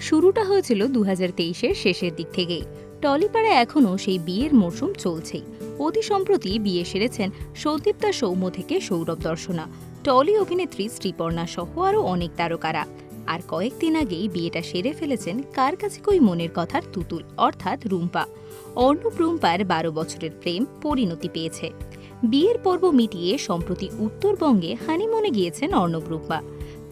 শুরুটা হয়েছিল দু হাজার শেষের দিক থেকেই। টলিপাড়া এখনও সেই বিয়ের মরশুম চলছেই। অতি সম্প্রতি বিয়ে সেরেছেন সন্দীপ্তা সৌম্য থেকে সৌরভ দর্শনা। টলি অভিনেত্রী শ্রীপর্ণা সহ আরও অনেক তারকারা। আর কয়েকদিন আগেই বিয়েটা সেরে ফেলেছেন কার কাছে কই মনের কথার তুতুল, অর্থাৎ রুম্পা। অর্ণব রুম্পার বারো বছরের প্রেম পরিণতি পেয়েছে। বিয়ের পর্ব মিটিয়ে সম্প্রতি উত্তরবঙ্গে হানিমুনে গিয়েছেন অর্ণব রুম্পা।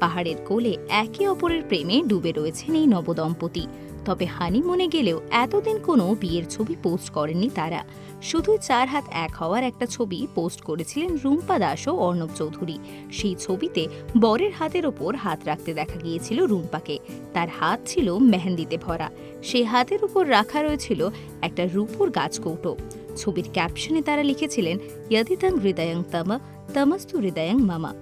পাহাড়ের কোলে একে অপরের প্রেমে ডুবে রয়েছেন এই নবদম্পতি। তবে হানিমুনে গেলেও এতদিন কোনো বিয়ের ছবি পোস্ট করেননি তারা। শুধু চার হাত এক হওয়ার একটা ছবি পোস্ট করেছিলেন রুম্পা দাস ও অর্ণব চৌধুরী। সেই ছবিতে বরের হাতের ওপর হাত রাখতে দেখা গিয়েছিল রুম্পাকে। তার হাত ছিল মেহেন্দিতে ভরা। সেই হাতের উপর রাখা রয়েছিল একটা রূপোর গাছকৌটো ছবির ক্যাপশনে তারা লিখেছিলেন, ইয়দিতাং হৃদয়ং তম, তমস্তু হৃদয়ং মামা।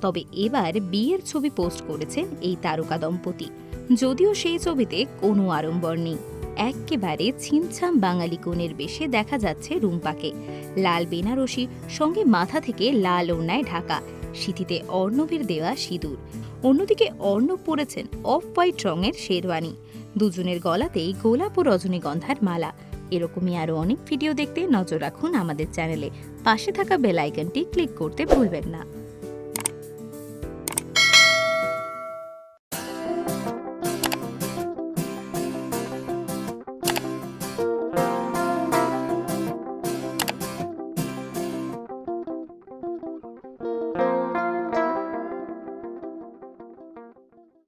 তবে এবার বিয়ের ছবি পোস্ট করেছেন এই তারকা দম্পতি। যদিও সেই ছবিতে কোনো আড়ম্বর নেই। এক্কেবারে ছিমছাম বাঙালি কোণের বেশে দেখা যাচ্ছে রুম্পাকে। লাল বেনারসি, সঙ্গে মাথা থেকে লাল ওড়নায় ঢাকা। সিথিতে অর্ণবের দেওয়া সিঁদুর। অন্যদিকে অর্ণব পরেছেন অফ হোয়াইট রঙের শেরওয়ানি। দুজনের গলাতেই গোলাপ ও রজনীগন্ধার মালা। এরকমই আরও অনেক ভিডিও দেখতে নজর রাখুন আমাদের চ্যানেলে। পাশে থাকা বেল আইকনটি ক্লিক করতে ভুলবেন না।